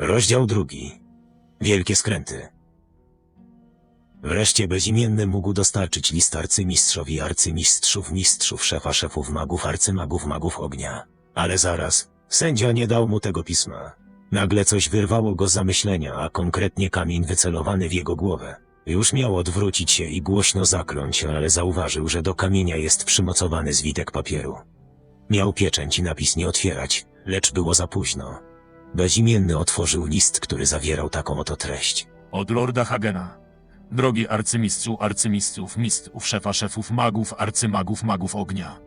Rozdział drugi. Wielkie skręty. Wreszcie bezimienny mógł dostarczyć list arcymistrzowi arcymistrzów mistrzów szefa szefów magów arcymagów magów ognia. Ale zaraz, sędzia nie dał mu tego pisma. Nagle coś wyrwało go z zamyślenia, a konkretnie kamień wycelowany w jego głowę. Już miał odwrócić się i głośno zakląć, ale zauważył, że do kamienia jest przymocowany zwitek papieru. Miał pieczęć i napis nie otwierać, lecz było za późno. Bezimienny otworzył list, który zawierał taką oto treść. Od Lorda Hagena. Drogi arcymistrzu arcymistrzów, mistrzów szefa szefów magów, arcymagów magów ognia.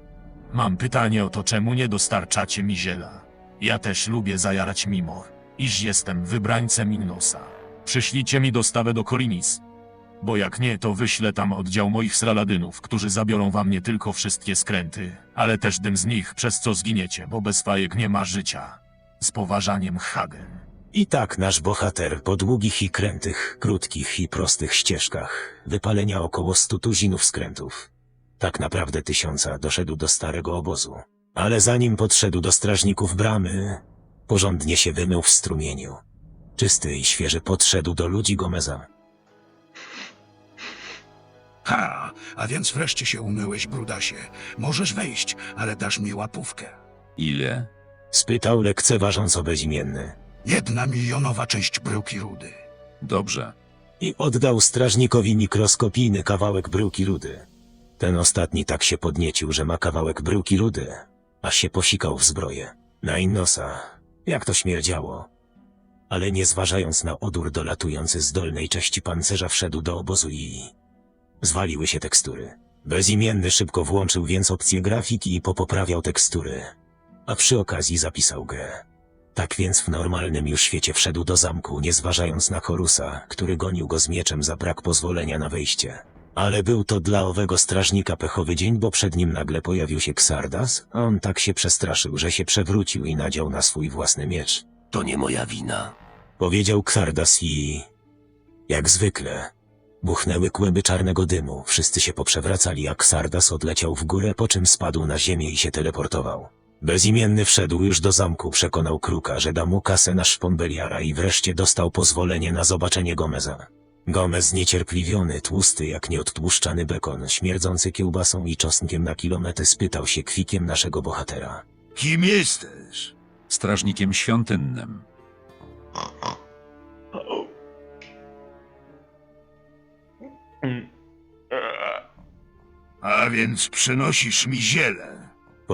Mam pytanie o to, czemu nie dostarczacie mi ziela. Ja też lubię zajarać mimor, iż jestem wybrańcem Innosa. Przyślijcie mi dostawę do Korinis. Bo jak nie, to wyślę tam oddział moich sraladynów, którzy zabiorą wam nie tylko wszystkie skręty, ale też dym z nich, przez co zginiecie, bo bez fajek nie ma życia. Z poważaniem Hagen. I tak nasz bohater po długich i krętych, krótkich i prostych ścieżkach, wypalenia około stu tuzinów skrętów. Tak naprawdę tysiąca doszedł do starego obozu. Ale zanim podszedł do strażników bramy, porządnie się wymył w strumieniu. Czysty i świeży podszedł do ludzi Gomeza. Ha, a więc wreszcie się umyłeś, brudasie. Możesz wejść, ale dasz mi łapówkę. Ile? Spytał lekceważąco bezimienny. Jedna milionowa część bryłki rudy. Dobrze. i oddał strażnikowi mikroskopijny kawałek bryłki rudy. Ten ostatni tak się podniecił, że ma kawałek bryłki rudy, a się posikał w zbroję. Na Innosa, jak to śmierdziało. Ale nie zważając na odór dolatujący z dolnej części pancerza wszedł do obozu i... Zwaliły się tekstury. Bezimienny szybko włączył więc opcję grafiki i popoprawiał tekstury. A przy okazji zapisał grę. Tak więc w normalnym już świecie wszedł do zamku, nie zważając na Horusa, który gonił go z mieczem za brak pozwolenia na wejście. Ale był to dla owego strażnika pechowy dzień, bo przed nim nagle pojawił się Xardas, a on tak się przestraszył, że się przewrócił i nadział na swój własny miecz. To nie moja wina. Powiedział Xardas i... Jak zwykle. Buchnęły kłęby czarnego dymu, wszyscy się poprzewracali, a Xardas odleciał w górę, po czym spadł na ziemię i się teleportował. Bezimienny wszedł już do zamku, przekonał Kruka, że da mu kasę na szpon Beliara i wreszcie dostał pozwolenie na zobaczenie Gomeza. Gomez niecierpliwiony, tłusty jak nieodtłuszczany bekon, śmierdzący kiełbasą i czosnkiem na kilometry spytał się kwikiem naszego bohatera. Kim jesteś? Strażnikiem świątynnym. A więc przynosisz mi ziele.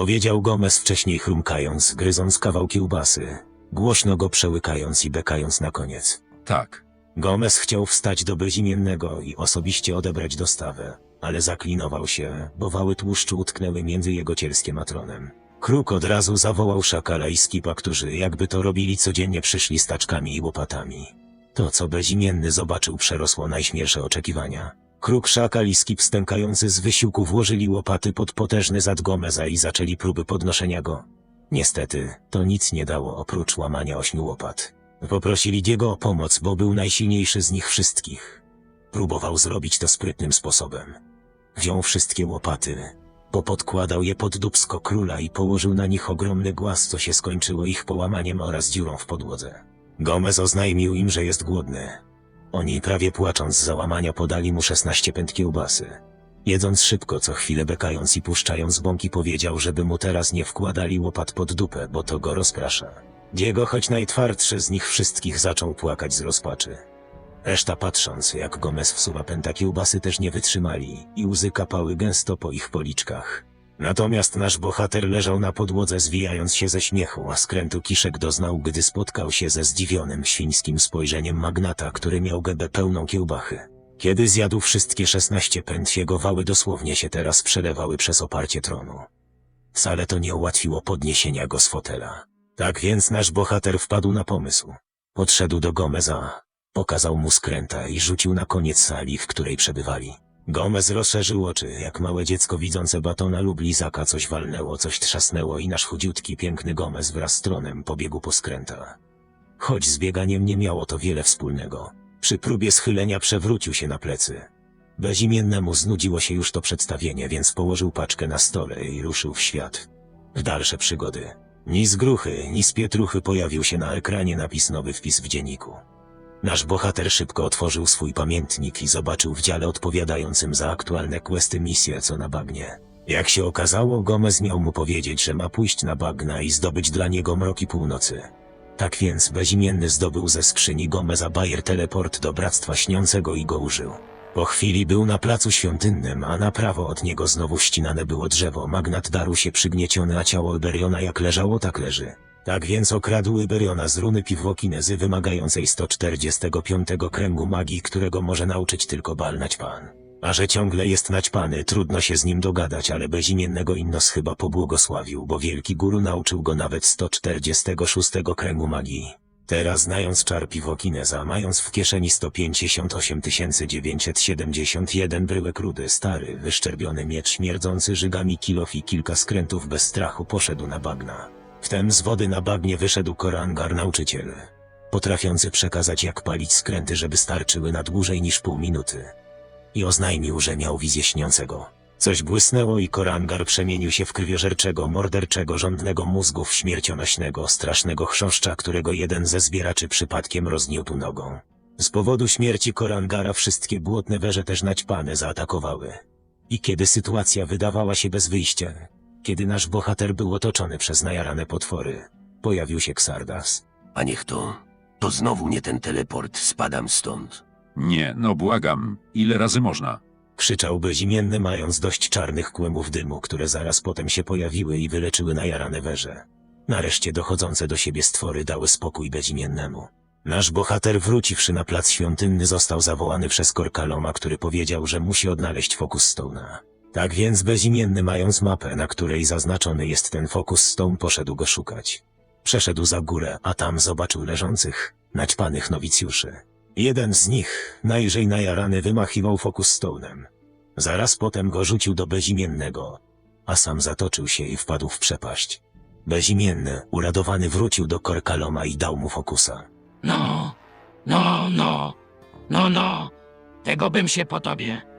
Powiedział Gomez wcześniej chrumkając, gryząc kawał kiełbasy, głośno go przełykając i bekając na koniec. Tak. Gomez chciał wstać do bezimiennego i osobiście odebrać dostawę, ale zaklinował się, bo wały tłuszczu utknęły między jego cielskiem a tronem. Kruk od razu zawołał szakala i skipa, którzy jakby to robili codziennie przyszli z taczkami i łopatami. To, co bezimienny zobaczył, przerosło najśmielsze oczekiwania. Kruk, szakal i skip stękający z wysiłku włożyli łopaty pod potężny zad Gomeza i zaczęli próby podnoszenia go. Niestety, to nic nie dało oprócz łamania ośmiu łopat. Poprosili Diego o pomoc, bo był najsilniejszy z nich wszystkich. Próbował zrobić to sprytnym sposobem. Wziął wszystkie łopaty, popodkładał je pod dubsko króla i położył na nich ogromny głaz, co się skończyło ich połamaniem oraz dziurą w podłodze. Gomez oznajmił im, że jest głodny. Oni prawie płacząc z załamania podali mu 16 pęd kiełbasy. Jedząc szybko, co chwilę bekając i puszczając bąki powiedział, żeby mu teraz nie wkładali łopat pod dupę, bo to go rozprasza. Diego, choć najtwardszy z nich wszystkich, zaczął płakać z rozpaczy. Reszta patrząc, jak Gomez wsuwa pęta kiełbasy też nie wytrzymali i łzy kapały gęsto po ich policzkach. Natomiast nasz bohater leżał na podłodze zwijając się ze śmiechu, a skrętu kiszek doznał, gdy spotkał się ze zdziwionym świńskim spojrzeniem magnata, który miał gębę pełną kiełbachy. Kiedy zjadł wszystkie szesnaście pęd, jego wały dosłownie się teraz przelewały przez oparcie tronu. Wcale to nie ułatwiło podniesienia go z fotela. Tak więc nasz bohater wpadł na pomysł. Podszedł do Gomeza, pokazał mu skręta i rzucił na koniec sali, w której przebywali. Gomez rozszerzył oczy, jak małe dziecko widzące batona lub lizaka coś walnęło, coś trzasnęło i nasz chudziutki, piękny Gomez wraz z tronem pobiegł po skręta. Choć z bieganiem nie miało to wiele wspólnego. Przy próbie schylenia przewrócił się na plecy. Bezimiennemu znudziło się już to przedstawienie, więc położył paczkę na stole i ruszył w świat. W dalsze przygody. Ni z gruchy, ni z pietruchy pojawił się na ekranie napis nowy wpis w dzienniku. Nasz bohater szybko otworzył swój pamiętnik i zobaczył w dziale odpowiadającym za aktualne questy misje co na bagnie. Jak się okazało, Gomez miał mu powiedzieć, że ma pójść na bagna i zdobyć dla niego mroki północy. Tak więc bezimienny zdobył ze skrzyni Gomeza Bayer teleport do Bractwa Śniącego i go użył. Po chwili był na placu świątynnym, a na prawo od niego znowu ścinane było drzewo. Magnat darł się przygnieciony, a ciało Iberiona jak leżało, tak leży. Tak więc okradł Iberiona z runy piwłokinezy wymagającej 145 kręgu magii, którego może nauczyć tylko bal naćpan. A że ciągle jest naćpany, trudno się z nim dogadać, ale bezimiennego Innos chyba pobłogosławił, bo wielki guru nauczył go nawet 146 kręgu magii. Teraz znając czar piwokineza, mając w kieszeni 158 971 bryłek rudy, stary, wyszczerbiony miecz śmierdzący żygami kilof i kilka skrętów bez strachu poszedł na bagna. Wtem z wody na bagnie wyszedł Korangar nauczyciel. Potrafiący przekazać jak palić skręty, żeby starczyły na dłużej niż pół minuty. I oznajmił, że miał wizję śniącego. Coś błysnęło i Korangar przemienił się w krwiożerczego, morderczego, żądnego mózgów śmiercionośnego, strasznego chrząszcza, którego jeden ze zbieraczy przypadkiem rozniótł nogą. Z powodu śmierci Korangara wszystkie błotne weże też naćpane zaatakowały. I kiedy sytuacja wydawała się bez wyjścia, kiedy nasz bohater był otoczony przez najarane potwory, pojawił się Xardas. A niech to. To znowu nie ten teleport, spadam stąd. Nie, no błagam. Ile razy można? Krzyczał bezimienny, mając dość czarnych kłębów dymu, które zaraz potem się pojawiły i wyleczyły najarane weże. Nareszcie dochodzące do siebie stwory dały spokój bezimiennemu. Nasz bohater wróciwszy na plac świątynny został zawołany przez Korkaloma, który powiedział, że musi odnaleźć Focus Stone'a. Tak więc bezimienny mając mapę, na której zaznaczony jest ten Focus Stone poszedł go szukać. Przeszedł za górę, a tam zobaczył leżących, naćpanych nowicjuszy. Jeden z nich, najżej najarany, wymachiwał Focus Stone'em. Zaraz potem go rzucił do bezimiennego, a sam zatoczył się i wpadł w przepaść. Bezimienny, uradowany wrócił do Korkaloma i dał mu fokusa. No, no, no, no, no. Tego bym się po tobie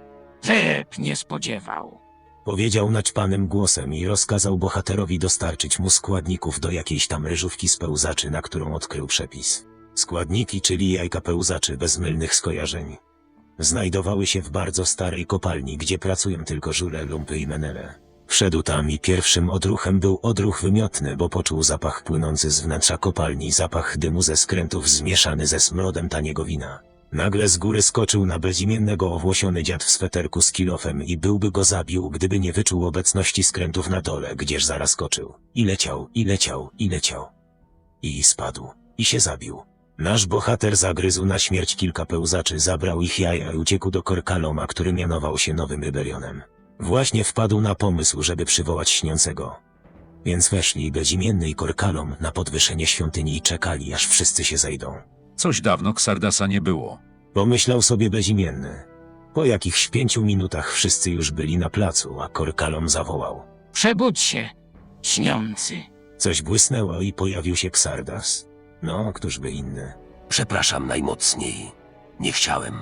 wyp nie spodziewał. Powiedział naćpanym głosem i rozkazał bohaterowi dostarczyć mu składników do jakiejś tam ryżówki z pełzaczy, na którą odkrył przepis. Składniki, czyli jajka pełzaczy bez mylnych skojarzeń. Znajdowały się w bardzo starej kopalni, gdzie pracują tylko żule, lumpy i menele. Wszedł tam i pierwszym odruchem był odruch wymiotny, bo poczuł zapach płynący z wnętrza kopalni, zapach dymu ze skrętów zmieszany ze smrodem taniego wina. Nagle z góry skoczył na bezimiennego owłosiony dziad w sweterku z kilofem i byłby go zabił, gdyby nie wyczuł obecności skrętów na dole, gdzież zaraz skoczył. I leciał, i leciał, i leciał. I spadł. I się zabił. Nasz bohater zagryzł na śmierć kilka pełzaczy, zabrał ich jaja i uciekł do Korkaloma, który mianował się Nowym Rybelionem. Właśnie wpadł na pomysł, żeby przywołać śniącego. Więc weszli bezimienny i Korkalom na podwyższenie świątyni i czekali, aż wszyscy się zejdą. Coś dawno Xardasa nie było. Pomyślał sobie bezimienny. Po jakichś pięciu minutach wszyscy już byli na placu, a Korkalom zawołał. Przebudź się, śniący. Coś błysnęło i pojawił się Xardas. No, któż by inny. Przepraszam najmocniej. Nie chciałem.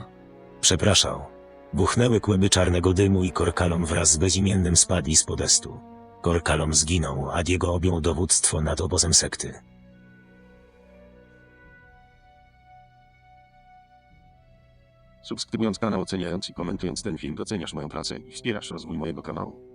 Przepraszał. Buchnęły kłęby czarnego dymu i Korkalom wraz z bezimiennym spadli z podestu. Korkalom zginął, a Diego objął dowództwo nad obozem sekty. Subskrybując kanał, oceniając i komentując ten film doceniasz moją pracę i wspierasz rozwój mojego kanału.